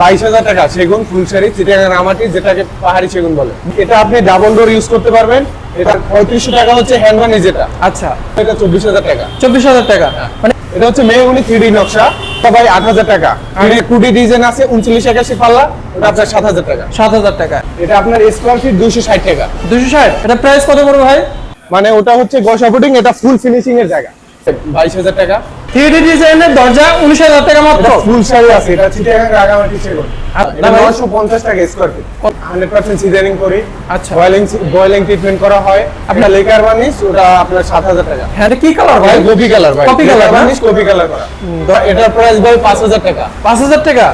বাইশ হাজার টাকা সেগুন ফুলসারি চিটাগাং রামাটি যেটাকে পাহাড়ি সেগুন বলে। এটা আপনি ডাবল ডোর ইউজ করতে পারবেন। এটা পঁয়ত্রিশশো টাকা হচ্ছে হ্যান্ডমানি যেটা। আচ্ছা। এটা চব্বিশ হাজার টাকা। চব্বিশ হাজার টাকা। মানে এটা হচ্ছে মেহগুনি থ্রি নকশা। সবাই আট হাজার টাকা। আর কুডি ডিজাইন আছে উনচল্লিশ একাশি পাল্লা। ওটা আপনার সাত হাজার টাকা। সাত হাজার টাকা। এটা আপনার স্কোয়ার ফিট দুইশো ষাট টাকা। দুশো ষাট? এটা প্রাইস কত পড়বে ভাই? মানে ওটা হচ্ছে গসা ফুটিং এটা ফুল ফিনিশিং এর জায়গা। বাইশ হাজার টাকা। থ্রি ডি ডিজাইনের দরজা উনিশ হাজার টাকা মাত্র। ফুল সাইজ আছে এটা চিটাগাং রাগামাটি সেগুন নয়শো পঞ্চাশ টাকা স্কোয়ার ফিট হান্ড্রেড পার্সেন্ট সিজারিং করি। আচ্ছা। বয়েলিং বয়েলিং ট্রিটমেন্ট করা হয়। আপনার লেকার বার্নিশ ওটা আপনার সাত হাজার টাকা। হ্যাঁ কি কালার ভাই? কপি কালার ভাই। Copy colour না? কপি কালার করা। এটার প্রাইস ভাই পাঁচ হাজার টাকা। পাঁচ হাজার টাকা?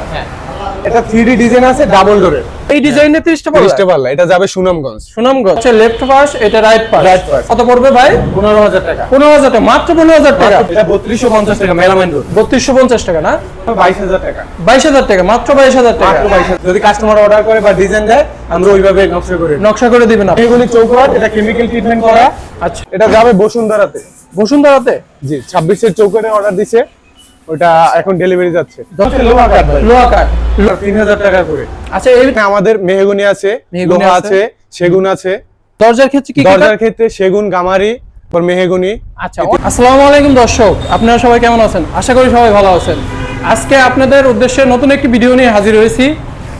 এটা থ্রি ডিজাইন আছে ডাবল ডোরের এই ডিজাইনের তিরিশটা পড়বে তিরিশটা পাল্লা এটা যাবে সুনামগঞ্জ। সুনামগঞ্জ। আচ্ছা লেফট পাশ এটা রাইট পাশ পাশ। কত পড়বে ভাই? পনেরো হাজার টাকা। পনেরো হাজার টাকা মাত্র পনেরো হাজার টাকা। এটা বত্রিশশো পঞ্চাশ টাকা মেলামাইন রোড বত্রিশশো পঞ্চাশ টাকা না? বাইশ হাজার টাকা। বাইশ হাজার টাকা মাত্র বাইশ হাজার টাকা। মাত্র বাইশ হাজার। যদি কাস্টমার অর্ডার করে বা ডিজাইন দেয় আমরা ওইভাবে নকশা করে নকশা করে দিবেন আপনি। এগুলি চৌকাট এটা কেমিক্যাল ট্রিটমেন্ট করা। আচ্ছা। এটা যাবে বসুন্ধরাতে। বসুন্ধরাতে? জি ছাব্বিশের চৌকাটে অর্ডার দিছে। ওটা এখন ডেলিভারি যাচ্ছে। লোহা কাঠ লোহা কাঠ তিন হাজার টাকা করে। আচ্ছা আমাদের মেহগুনি আছে লোহা আছে। সেগুন আছে। দরজার ক্ষেত্রে কি দরজার ক্ষেত্রে সেগুন গামারি মেহগুনি। আচ্ছা আসসালামু আলাইকুম দর্শক আপনারা সবাই কেমন আছেন? আশা করি সবাই ভালো আছেন। আজকে আপনাদের উদ্দেশ্যে নতুন একটি ভিডিও নিয়ে হাজির হয়েছি।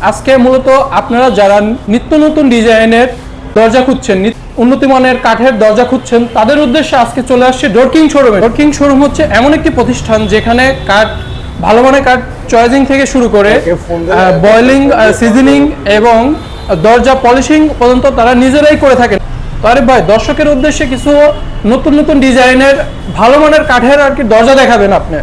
আজকে মূলত আপনারা যারা নিত্য নতুন ডিজাইনের দরজা খুঁজছেন নিত- উন্নত মানের কাঠের দরজা খুঁজছেন তাদের উদ্দেশ্যে আজকে চলে আসছে ডোরকিং শোরুমে ডোরকিং শোরুম হচ্ছে এমন একটি প্রতিষ্ঠান যেখানে কাঠ ভালো মানের কাঠ চয়েজিং থেকে শুরু করে বয়লিং সিজনিং এবং দরজা পলিশিং পর্যন্ত তারা নিজেরাই করে থাকেন। আরে ভাই দর্শকের উদ্দেশ্যে কিছু নতুন নতুন ডিজাইনের ভালো মানের কাঠের আর কি দরজা দেখাবেন আপনি।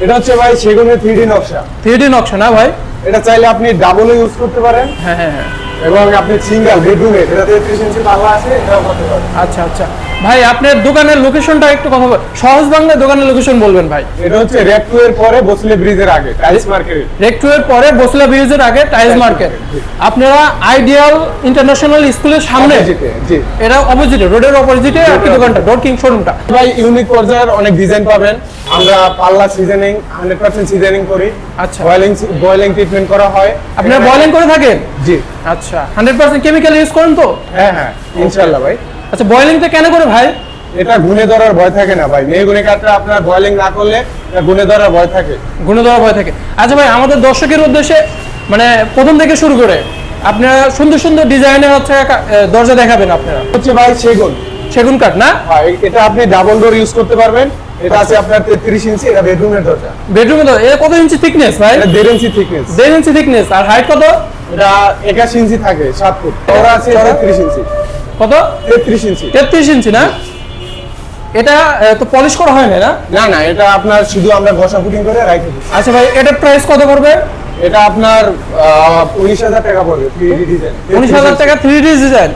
এটা হচ্ছে ভাই সেগুনের থ্রি নকশা। থ্রি নকশা না ভাই? এটা চাইলে আপনি ডাবল ইউজ করতে পারেন। হ্যাঁ হ্যাঁ হ্যাঁ। এবং আপনি সিঙ্গেল বেডরুমে এটা তেত্রিশ ইঞ্চি পাল্লা আছে এটাও করতে পারেন আচ্ছা আচ্ছা। ভাই আপনার দোকানের লোকেশনটা একটু কথা বল সহজ বাংলায় দোকানের লোকেশন বলবেন ভাই। এটা হচ্ছে রেড টু এর পরে বসলে ব্রিজের আগে টাইলস মার্কেট রেকটু এর পরে বসলা ব্রিজের আগে টাইলস মার্কেট আপনারা আইডিয়াল ইন্টারন্যাশনাল স্কুলের সামনে জি। এটা অপোজিটে রোডের অপোজিটে আর কি দোকানটা ডোর কিং শোরুমটা ভাই ইউনিক পর্যায়ের অনেক ডিজাইন পাবেন। আমরা পাল্লা সিজনিং হান্ড্রেড পার্সেন্ট সিজনিং করি। আচ্ছা। বয়লিং বয়েলিং ট্রিটমেন্ট করা হয়। আপনারা বয়লিং করে থাকেন? জি। আচ্ছা হান্ড্রেড পার্সেন্ট কেমিক্যাল ইউজ করেন তো? হ্যাঁ হ্যাঁ ইনশাআল্লাহ ভাই। আচ্ছা বয়লিংটা কেন করে ভাই? এটা গুনে ধরার ভয় থাকে না ভাই। মেয়ে কাঠটা আপনার বয়েলিং না করলে গুনে ধরার ভয় থাকে। গুণ দেওয়া ভয় থাকে। আচ্ছা ভাই আমাদের দর্শকের উদ্দেশ্যে মানে প্রথম থেকে শুরু করে আপনারা সুন্দর সুন্দর ডিজাইনের হচ্ছে দরজা দেখাবেন আপনারা। হচ্ছে ভাই সেগুন। সেগুন কাঠ না? ভাই এটা আপনি ডাবল ডোর ইউজ করতে পারবেন। এটা আছে আপনার তেত্রিশ ইঞ্চি এটা বেডরুমের দরজা। বেডরুমে তো এটা কত ইঞ্চি থিকনেস ভাই? এটা দেড় ইঞ্চি থিকনেস দেড় ইঞ্চি থিকনেস আর হাইট কত? এটা একাশি ইঞ্চি থাকে সাত ফুট। ওরা আছে তেত্রিশ ইঞ্চি। কত? তেত্রিশ ইঞ্চি। তেত্রিশ ইঞ্চি না? এটা তো পলিশ করা হয় না? না না এটা আপনার শুধু আমরা ঘষা ফুটিং করে রাখি আচ্ছা ভাই এটার প্রাইস কত পড়বে? এটা আপনার উনিশ হাজার টাকা পড়বে 3D ডিজাইন উনিশ হাজার টাকা three D design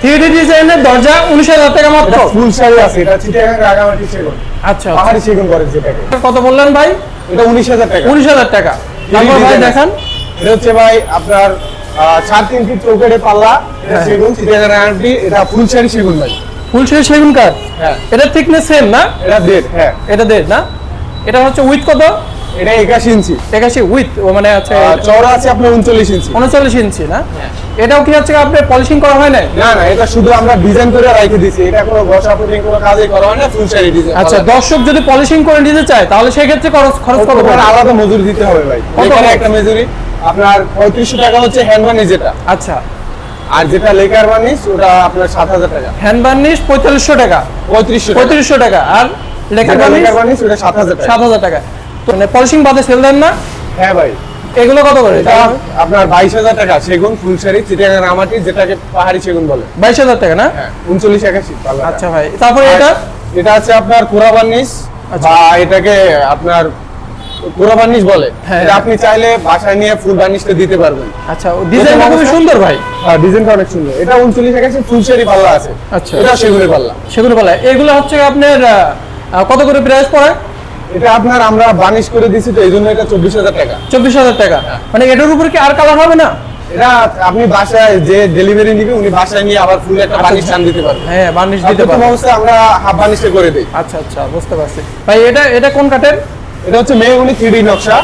three D ডিজাইনের দরজা উনিশ হাজার টাকা মাত্র। ফুল সাইজ আছে এটা চিটাগাং রাগামাটি সেগুন। আচ্ছা পাহাড়ি সেগুন করে যেটাকে। কত বললেন ভাই? এটা উনিশ হাজার টাকা। উনিশ হাজার টাকা। তারপর ভাই দেখান। এটা হচ্ছে ভাই আপনার পাল্লা হ্যাঁ। সেগুন এটা ফুল সেগুন ভাই। সেগুন কাঠ হ্যাঁ। এটা থিকনেস সেম না? এটা দেড় হ্যাঁ। এটা দেড় না? এটা হচ্ছে উইথ কত? এটা একাশি ইঞ্চি। একাশি উইথ মানে আছে চওড়া আছে আপনার উনচল্লিশ ইঞ্চি। উনচল্লিশ ইঞ্চি না? এটাও কি হচ্ছে আপনার পলিশিং করা হয় না না না এটা শুধু আমরা ডিজাইন করে রেখে দিছি এটা কোনো ঘষা ফুটিং কোনো কাজই করা হয় না ফুল সাইজ ডিজাইন আচ্ছা দর্শক যদি পলিশিং করে নিতে চায় তাহলে সেই ক্ষেত্রে খরচ খরচ কত কত আলাদা মজুরি দিতে হবে ভাই। এখানে একটা মজুরি। আপনার পঁয়ত্রিশশো টাকা হচ্ছে হ্যান্ড বার্নিশ যেটা। আচ্ছা। আর যেটা লেকার বার্নিশ ওটা আপনার সাত হাজার টাকা। হ্যান্ড বার্নিশ পঁয়তাল্লিশশো টাকা। পঁয়ত্রিশশো পঁয়ত্রিশশো টাকা। আর লেকার বার্নিশ ওটা সাত হাজার সাত হাজার টাকা। তো মানে পলিশিং বাদে সেল দেন না? হ্যাঁ ভাই। এগুলো কত করে? আপনার বাইশ হাজার টাকা সেগুন ফুলসারি চিটাগাং রামাটি যেটাকে পাহাড়ি সেগুন বলে। বাইশ হাজার টাকা না? হ্যাঁ উনচল্লিশ একাশি। আচ্ছা ভাই তারপরে এটা? এটা আছে আপনার কোরা বার্নিশ আচ্ছা। বা এটাকে আপনার কোরা বার্নিশ বলে। হ্যাঁ। আপনি চাইলে বাসায় নিয়ে ফুল বার্নিশটা দিতে পারবেন। আচ্ছা ডিজাইনটা খুবই সুন্দর ভাই। হ্যাঁ ডিজাইনটা অনেক সুন্দর। এটা উনচল্লিশ একাশি ফুলসারি পাল্লা আছে। আচ্ছা। এটা সেগুনের পাল্লা। সেগুলো বলা এগুলো হচ্ছে আপনার কত করে প্রাইস পড়ে? এটা আপনার আমরা বার্নিশ করে দিছি তো এই জন্য এটা চব্বিশ হাজার টাকা। চব্বিশ হাজার টাকা। হ্যাঁ। মানে এটার উপরে কি আর কালার হবে না? এটা আপনি বাসায় যে ডেলিভারি নিবে উনি বাসায় নিয়ে আবার ফুল একটা বার্নিশ টান দিতে পারবেন। হ্যাঁ বার্নিশ দিতে প্রথম পারব অবস্থায় আমরা হাফ বার্নিশটা করে দিই। আচ্ছা আচ্ছা বুঝতে পারছি। ভাই এটা এটা কোন কাঠের? এটা হচ্ছে মেহগুনি থ্রি নকশা।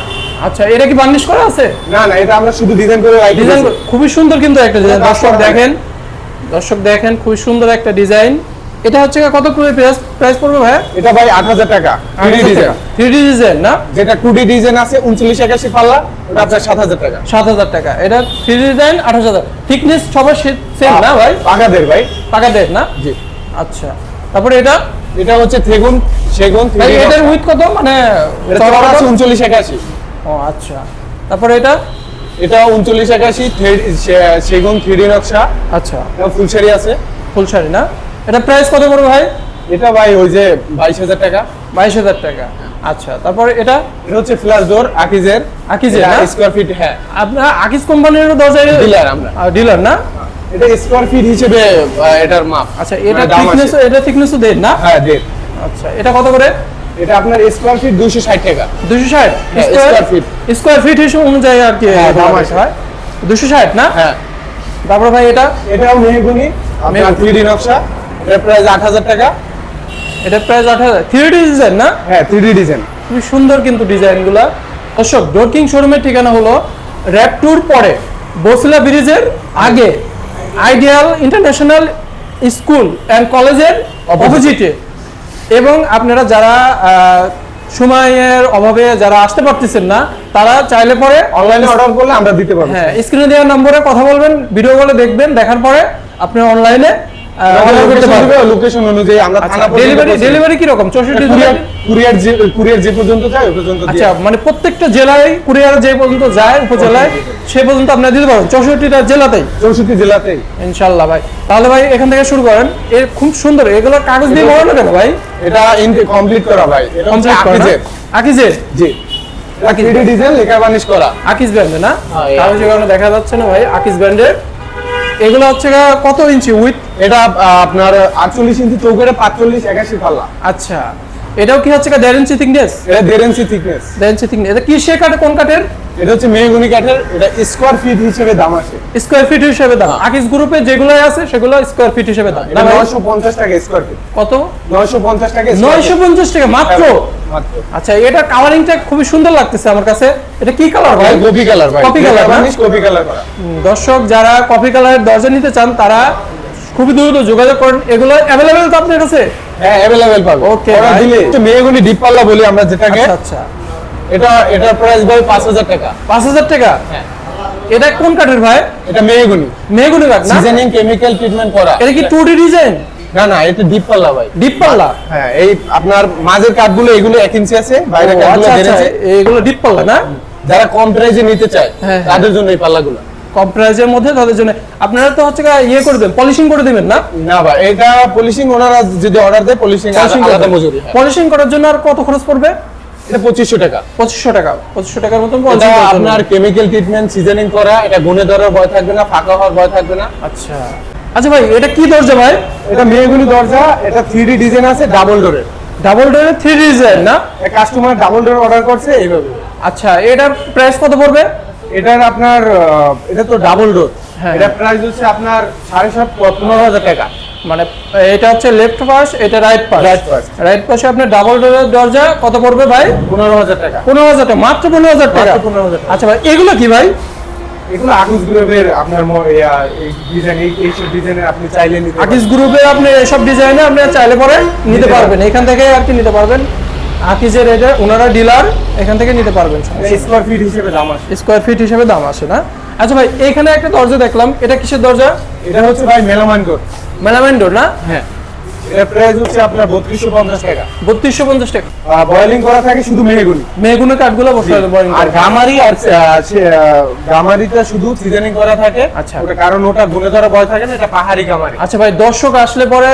আচ্ছা এটা কি বার্নিশ করা আছে? না না এটা আমরা শুধু ডিজাইন করে রাখি ডিজাইন খুবই সুন্দর কিন্তু একটা ডিজাইন দর্শক দেখেন দর্শক দেখেন খুবই সুন্দর একটা ডিজাইন এটা হচ্ছে কত করে প্রাইস প্রাইস পড়বে ভাই এটা ভাই আট হাজার টাকা। Three design three D design না? যেটা টু ডি ডিজাইন আছে উনচল্লিশ একাশি পাল্লা ওটা আপনার সাত হাজার টাকা। সাত হাজার টাকা। এটা থ্রি ডিজাইন আট হাজার থিকনেস সবার সেম না ভাই? পাকাদের ভাই। টাকা দেন না? জি। আচ্ছা। তারপরে এটা এটা হচ্ছে সেগুন সেগুন ভাই 3D এটার উইথ কত? মানে? আছে উনচল্লিশ একাশি। ও আচ্ছা। তারপরে এটা? এটা উনচল্লিশ একাশি সেগুন থ্রি নকশা। আচ্ছা। ফুল শাড়ি আছে। ফুল শাড়ি না? এটা প্রাইস কত পড়বে ভাই? এটা ভাই ওই যে বাইশ হাজার টাকা। বাইশ হাজার টাকা। আচ্ছা তারপরে এটা? এটা হচ্ছে ফ্ল্যাশ ডোর আকিজের। আকিজের স্কোয়ার ফিট হ্যাঁ। আপনার আকিস কোম্পানির দরজা ডিলার আমরা। ডিলার না? এটা স্কোয়ার ফিট হিসেবে এটার মাপ। আচ্ছা এটা মানে থিকনেস এটা থিকনেসও দেন না? হ্যাঁ দেড়। আচ্ছা এটা কত করে? এটা আপনার স্কোয়ার ফিট দুইশো ষাট টাকা। দুশো ষাট? হ্যাঁ, square feet। স্কোয়ার ফিট হিসেবে অনুযায়ী আর কি হ্যাঁ, দাম আছে। হয় দুশো ষাট না? হ্যাঁ। তারপরে ভাই এটা? এটাও মেহগুনি আপনার মেহগনি। থ্রি ডি নকশা। এটার প্রাইস আট হাজার টাকা। এটা প্রাইস আট হাজার। থ্রি ডি ডিজাইন না? হ্যাঁ থ্রি ডি ডিজাইন খুবই সুন্দর কিন্তু ডিজাইনগুলো। দর্শক ডোরকিং শোরুমের ঠিকানা হলো র্যাপ ট্যুর পরে বসিলা ব্রিজের আগে। আইডিয়াল ইন্টারন্যাশনাল স্কুল অ্যান্ড কলেজের অপোজিটে। এবং আপনারা যারা সময়ের অভাবে যারা আসতে পারতেছেন না তারা চাইলে পরে অনলাইনে অর্ডার করলে আমরা দিতে পারব। হ্যাঁ স্ক্রিনে দেওয়া নম্বরে কথা বলবেন ভিডিও কলে দেখবেন দেখার পরে আপনি অনলাইনে লোকেশন অনুযায়ী আমরা থানা ডেলিভারি ডেলিভারি কীরকম? চৌষট্টি কুরিয়ার কুরিয়ার যে কুরিয়ার যে পর্যন্ত যায় ওই পর্যন্ত আচ্ছা মানে প্রত্যেকটা জেলায় কুরিয়ার যে পর্যন্ত যায় উপজেলায় সে পর্যন্ত আপনারা দিতে পারবেন। চৌষট্টিটা জেলাতেই? চৌষট্টি জেলাতেই। ইনশাল্লাহ ভাই। তাহলে ভাই এখান থেকে শুরু করেন। এর খুব সুন্দর। এগুলো কাগজ দিয়ে বানানো কেন ভাই? এটা কমপ্লিট করা ভাই। এটা কমপ্লিট করা আকিজের। আকিজের? জি। আকিজ। ডিজাইন লেখা বানিশ করা। আকিজ ব্র্যান্ডে না? হ্যাঁ, কাগজের কারণে দেখা যাচ্ছে না ভাই আকিজ ব্র্যান্ডের এগুলো হচ্ছে কত ইঞ্চি উইথ এটা আপনার আটচল্লিশ ইঞ্চি চৌকারে পাঁচচল্লিশ একাশি পাল্লা। আচ্ছা। এটাও কি হচ্ছে দেড় ইঞ্চি থিকনেস এটা দেড় ইঞ্চি থিকনেস দেড় ইঞ্চি থিকনেস এটা কি সে কাঠে কোন কাঠের? এটা হচ্ছে মেহগুনি কাঠের এটা স্কোয়ার ফিট হিসেবে দাম আছে। স্কোয়ার ফিট হিসেবে দাম। আকিজ গ্রুপে যেগুলো আছে সেগুলো স্কোয়ার ফিট হিসেবে দাম। না এটা ভাই? নয়শো পঞ্চাশ টাকা স্কোয়ার ফিট কত? নয়শো পঞ্চাশ টাকা square নয়শো feet। পঞ্চাশ টাকা মাত্র? আচ্ছা এটা কালারিংটা খুবই সুন্দর লাগতেছে আমার কাছে। এটা কি কালার ভাই? কপি কালার ভাই। Copy colour, না? কপি কালার করা। দর্শক যারা কফি কালারের দরজা নিতে চান তারা খুবই দ্রুত যোগাযোগ করেন। এগুলো অ্যাভেলেবেল তো আপনার কাছে? হ্যাঁ অ্যাভেলেবেল পাবে। ভাই। দিলে মেহগুনি ডিপ পাল্লা বলি আমরা যেটাকে। আচ্ছা আচ্ছা। এটা এটার প্রাইস ভাই পাঁচ হাজার টাকা। পাঁচ হাজার টাকা? হ্যাঁ। এটা কোন কাঠের ভাই? এটা মেহগুনি। মেগুনি কাঠ না? সিজনিং কেমিক্যাল ট্রিটমেন্ট করা। এটা কি টু ডি ডিজাইন না না এটা ডিপ পাল্লা ভাই। ডিপ পাল্লা? হ্যাঁ এই আপনার মাঝের কাঠগুলো এগুলো এক ইঞ্চি আছে বাইরের ও, কাঠগুলো আচ্ছা দেড় আচ্ছা। এগুলো ডিপ পাল্লা না? যারা কম প্রাইসে নিতে চায় হ্যাঁ, তাদের জন্য এই পাল্লাগুলো। কম প্রাইসের মধ্যে তাদের জন্য। আপনারা তো হচ্ছে ইয়ে করে দেবেন পলিশিং করে দিবেন না? না ভাই এটা পলিশিং ওনারা যদি অর্ডার দেয় পলিশিং আলাদা মজুরি হ্যাঁ। পলিশিং করার জন্য আর কত খরচ পড়বে? এটা পঁচিশশো টাকা। পঁচিশশো টাকা পঁচিশশো টাকার মতন এটা। আপনার কেমিক্যাল ট্রিটমেন্ট সিজনিং করা এটা গুনে ধরার ভয় থাকবে না ফাঁকা হওয়ার ভয় থাকবে না। আচ্ছা। আচ্ছা ভাই এটা কি দরজা ভাই? এটা মেয়েগুলি দরজা এটা থ্রি ডি ডিজাইন আছে ডাবল ডোরের ডাবল ডোরের থ্রি ডিজাইন না? কাস্টমার ডাবল ডোর অর্ডার করছে এইভাবে। আচ্ছা এটার প্রাইস কত পড়বে? এটার আপনার এটা তো ডাবল ডোর। এটা প্রাইস হচ্ছে আপনার সাড়ে সাত পনেরো হাজার টাকা। মানে এটা হচ্ছে লেফট পাশ এটা রাইট পাশ রাইট পাশ। রাইট পাশে আপনার ডাবল ডোরের দরজা কত পড়বে ভাই? পনেরো হাজার টাকা। পনেরো হাজার টাকা মাত্র পনেরো হাজার টাকা? মাত্র 15,000 আচ্ছা ভাই এগুলো কি ভাই? এগুলো আকুশ গ্রুপের আপনার ডিজাইন এই এইসব ডিজাইনের আপনি চাইলে নিতে পারেন। আকিস গ্রুপে আপনি এসব ডিজাইনে আপনি চাইলে পরে নিতে পারবেন। এখান থেকে আর কি নিতে পারবেন? আকিজের এটা ওনারা ডিলার এখান থেকে নিতে পারবেন স্কোয়ার ফিট হিসেবে দাম আছে স্কোয়ার ফিট হিসেবে দাম আসে না? আচ্ছা ভাই এখানে একটা দরজা দেখলাম। এটা কিসের দরজা? এটা হচ্ছে ভাই মেলামান ডোর মেলামাইন ডোর না? হ্যাঁ। এর প্রাইস হচ্ছে আপনার বত্রিশশো পঞ্চাশ টাকা। বত্রিশশো পঞ্চাশ টাকা। বয়লিং করা থাকে শুধু মেহগুনি মেগুনের কাঠগুলো বসে বোরিং আর গামারি আর গামারিটা শুধু সিজনিং করা থাকে। আচ্ছা। ওটা কারণ ওটা গুনে ধরা ভয় থাকে না এটা পাহাড়ি গামারি। আচ্ছা ভাই দর্শক আসলে পরে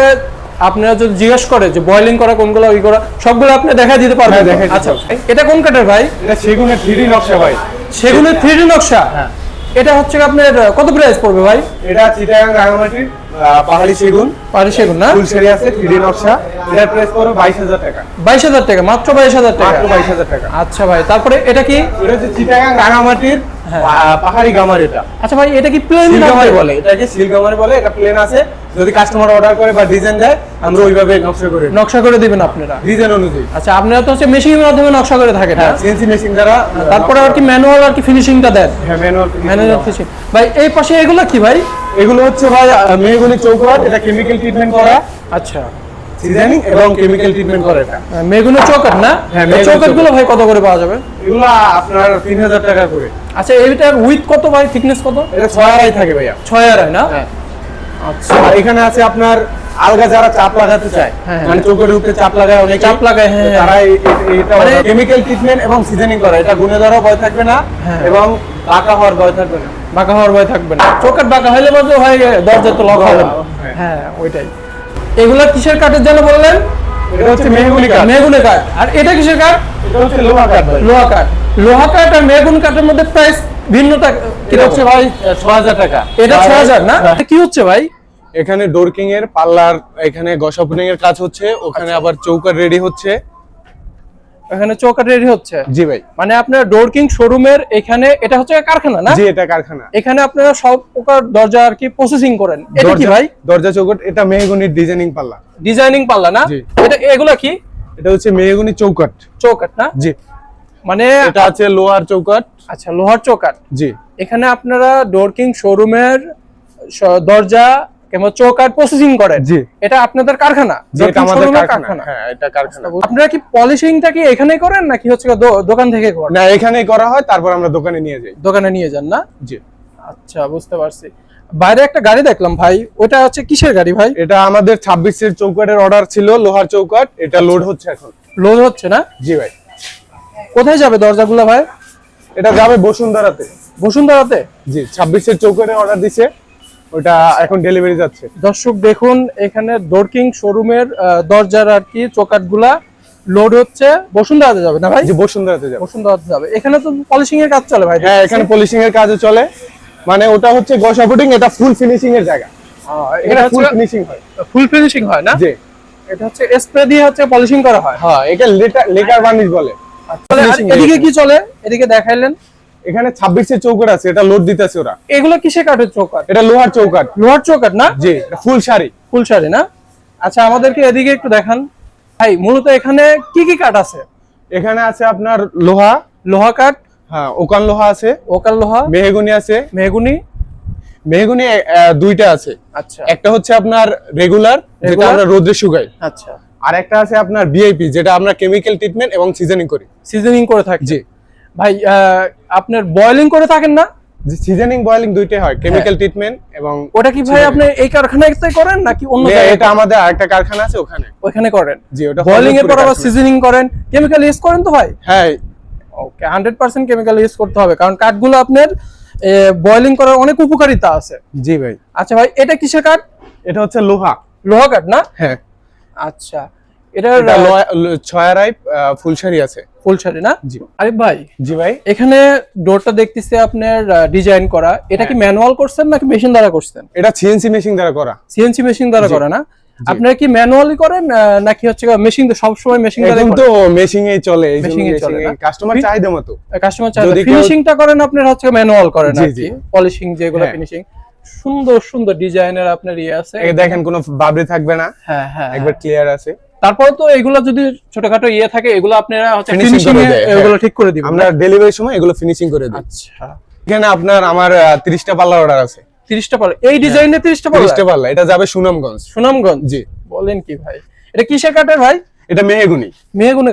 আপনারা যদি জিজ্ঞেস করে যে বয়লিং করা কোনগুলো ওই করা সবগুলো আপনি দেখা দিতে পারবেন হ্যাঁ, আচ্ছা। এটা কোন কাঠের ভাই? এটা সেগুনের থ্রি নকশা ভাই। সেগুনের থ্রি নকশা? হ্যাঁ। এটা হচ্ছে আপনার কত প্রাইস পড়বে ভাই? এটা চিটাগাং রাঙামাটির পাহাড়ি সেগুন। পাহাড়ি সেগুন না? ফুল সেরি আছে থ্রি নকশা। এটা প্রাইস পড়বে বাইশ হাজার টাকা। বাইশ হাজার টাকা মাত্র বাইশ হাজার টাকা? মাত্র বাইশ হাজার টাকা। আচ্ছা ভাই তারপরে এটা কি? এটা হচ্ছে চিটাগাং রাঙামাটির পাহাড়ি গামার এটা। আচ্ছা ভাই এটা কি প্লেন সিলগামারি বলে এটাকে সিলগামারি বলে এটা প্লেন আছে। যদি কাস্টমার অর্ডার করে বা ডিজাইন দেয় আমরা ওইভাবে নকশা করে নকশা করে দিবেন আপনারা? ডিজাইন অনুযায়ী। আচ্ছা আপনারা তো হচ্ছে মেশিনের মাধ্যমে নকশা করে থাকেন হ্যাঁ সিএনসি মেশিন দ্বারা তারপরে আর কি ম্যানুয়াল আর কি ফিনিশিংটা দেন? হ্যাঁ ম্যানুয়াল ম্যানুয়াল ফিনিশিং ভাই এই পাশে এগুলো কি ভাই? এগুলো হচ্ছে ভাই মেহগুনি চৌকাট এটা কেমিক্যাল ট্রিটমেন্ট করা। আচ্ছা। সিজনিং এবং কেমিক্যাল ট্রিটমেন্ট করা এটা। মেগুনের চৌকাট না? হ্যাঁ, মেগুনের চৌকাটগুলো ভাই কত করে পাওয়া যাবে? এগুলো আপনার তিন হাজার টাকা করে। আচ্ছা এইটার উইথ কত ভাই? থিকনেস কত? এটা ছয় আড়াই থাকে ভাইয়া। ছয় আড়াই না? হ্যাঁ। আচ্ছা। এখানে আছে আপনার আলগা যারা চাপ লাগাতে চায় হ্যাঁ, হ্যাঁ। মানে চোখের উপরে চাপ লাগায় অনেক চাপ লাগায়, হ্যাঁ, হ্যাঁ। তারা এটা মানে- কেমিক্যাল ট্রিটমেন্ট এবং সিজনিং করা। এটা গুণে ধরা ভয় থাকবে না হ্যাঁ। এবং বাঁকা হওয়ার ভয় থাকবে না। বাঁকা হওয়ার ভয় থাকবে না। চৌকাট বাঁকা হইলে বলতে ভাই দরজা তো লক হবে হ্যাঁ। হ্যাঁ ওইটাই। এগুলা কিসের কাঠের জন্য বললেন? এটা হচ্ছে মেহগুনি কাঠ। মেগুনে কাঠ। আর এটা কিসের কাঠ? এটা হচ্ছে লোহা কাঠ লোহা কাঠ। লোহা কাঠ আর মেগুন কাঠের মধ্যে প্রাইস ভিন্নতা কি এটা হচ্ছে হচ্ছে ভাই ছয় হাজার টাকা। এটা ছয় হাজার না। কি হচ্ছে ভাই? এখানে ডোরকিং এর পাল্লার এখানে গসাপুনিং এর কাজ হচ্ছে ওখানে। আবার চৌকার রেডি হচ্ছে। এখানে চৌকাট রেডি হচ্ছে। জি ভাই। মানে আপনার ডোরকিং শোরুমের এখানে এটা হচ্ছে কারখানা না? জি এটা কারখানা। এখানে আপনারা সব প্রকার দরজা আর কি প্রসেসিং করেন। এটা কি ভাই? দরজা চৌকট এটা মেহগুনির ডিজাইনিং পাল্লা। ডিজাইনিং পাল্লা না? এটা এগুলা কি? এটা হচ্ছে মেহগুনি চৌকাট। চৌকাট না? জি। মানে এটা আছে লোহার চৌকাট। আচ্ছা লোহার চৌকাট। জি। এখানে আপনারা ডোরকিং শোরুমের দরজা চৌকাট প্রসেসিং করেন জি। এটা আপনাদের কারখানা জি আমাদের কারখানা। হ্যাঁ এটা কারখানা। আপনারা কি পলিশিংটা কি এখানেই করেন নাকি হচ্ছে দোকান থেকে করেন? না এখানেই করা হয় তারপর আমরা দোকানে নিয়ে যাই। দোকানে নিয়ে যান না? জি। আচ্ছা বুঝতে পারছি। বাইরে একটা গাড়ি দেখলাম ভাই ওটা হচ্ছে কিসের গাড়ি ভাই? এটা আমাদের ছাব্বিশের চৌকাটের অর্ডার ছিল লোহার চৌকাট এটা লোড হচ্ছে এখন। লোড হচ্ছে না? জি ভাই। কোথায় যাবে দরজাগুলো ভাই? এটা যাবে বসুন্ধরাতে। বসুন্ধরাতে? জি ছাব্বিশের চৌকাটের অর্ডার দিছে। ওটা এখন ডেলিভারি যাচ্ছে। দর্শক দেখুন এখানে ডোরকিং শোরুমের দরজার আর কি চৌকাটগুলা লোড হচ্ছে বসুন্ধরাতে যাবে না ভাই? জি বসুন্ধরাতে যাবে। বসুন্ধরাতে যাবে। এখানে তো পলিশিং এর কাজ চলে ভাই? হ্যাঁ এখানে পলিশিং এর কাজও চলে। মানে ওটা হচ্ছে গসা পুটিং এটা ফুল ফিনিশিং এর জায়গা। এটা ফুল ফিনিশিং হয়। ফুল ফিনিশিং হয় না? জি। এটা হচ্ছে স্প্রে দিয়ে হচ্ছে পলিশিং করা হয়। হ্যাঁ এটা লেটার লেকার বার্নিশ বলে। তাহলে এদিকে কি চলে? এদিকে দেখাইলেন। এখানে ছাব্বিশের চৌকাট আছে এটা লোড দিতেছে ওরা। এগুলো কিসে কাঠের চৌকাট? এটা লোহার চৌকাট। লোহার চৌকাট না? জি ফুল শাড়ি। ফুল শাড়ি না? আচ্ছা আমাদেরকে এদিকে একটু দেখান। ভাই মূলত এখানে কি কি কাঠ আছে? এখানে আছে আপনার লোহা। লোহা কাঠ। হ্যাঁ ওকান লোহা আছে। ওকাল লোহা। মেহগুনি আছে। মেহগুনি? মেহগুনি দুইটা আছে। আচ্ছা। একটা হচ্ছে আপনার রেগুলার যেটা আমরা রোদ্রে শুকাই। আচ্ছা। আর একটা আছে আপনার ভিআইপি যেটা আমরা কেমিক্যাল ট্রিটমেন্ট এবং সিজনিং করি। সিজনিং করে থাকি। জি। ভাই আপনার বয়লিং করে থাকেন না? সিজনিং বয়েলিং দুইটাই হয় কেমিক্যাল ট্রিটমেন্ট এবং ওটা কি ভাই আপনি এই কারখানাতে করেন নাকি অন্য জায়গায় এটা আমাদের আরেকটা কারখানা আছে ওখানে। ওইখানে করেন? জি ওটা বয়লিং এর পর আবার সিজনিং করেন। কেমিক্যাল ইউজ করেন তো ভাই? হ্যাঁ। Okay hundred percent chemical use করতে হবে কারণ কাঠগুলো আপনার বয়লিং করার অনেক উপকারিতা আছে। জি ভাই। আচ্ছা ভাই এটা কিসের কাঠ? এটা হচ্ছে লোহা। লোহা কাঠ না? হ্যাঁ। আচ্ছা এটা লোহা- লো- ছয়ারাই আহ, আছে ফুলশাড়ি না? জি। আরে ভাই জি ভাই। এখানে ডোরটা দেখতেছি আপনার ডিজাইন করা। এটা কি হ্যাঁ। ম্যানুয়াল করছেন নাকি মেশিন দ্বারা করছেন? এটা সিএনসি মেশিন দ্বারা করা। সিএনসি মেশিন দ্বারা। করা না? আপনারা কি ম্যানুয়ালি করেন নাকি হচ্ছে মেশিন সব সময় মেশিন এখন তো মেশিং এই চলে চলে কাস্টমার চাহিদা মতো। কাস্টমার চাই যদি ফিনিশিংটা করেন আপনার হচ্ছে ম্যানুয়াল করেন জি, আর জি। কি। পলিশিং যেগুলো হ্যাঁ। ফিনিশিং সুন্দর সুন্দর ডিজাইনের আপনার ইয়ে আছে। এই দেখেন কোনো বাবরি থাকবে না। হ্যাঁ হ্যাঁ একবার ক্লিয়ার আছে। তারপর তো এগুলো যদি ছোটখাটো ইয়ে থাকে এগুলো আপনারা হচ্ছে ফিনিশিং দেয়, হ্যাঁ। এগুলো ঠিক করে দিবেন। আমরা ডেলিভারির সময় এগুলো ফিনিশিং করে দিই। আচ্ছা। এখানে আপনার আমার তিরিশটা পাল্লা অর্ডার আছে। 30টা পাল্লা এই ডিজাইনে 30টা পাল্লা তিরিশটা পাল্লা এটা যাবে সুনামগঞ্জ। সুনামগঞ্জ? জি। বলেন কি ভাই। এটা কিসের কাঠের ভাই? এটা মেহেগুনি। মেহগুনে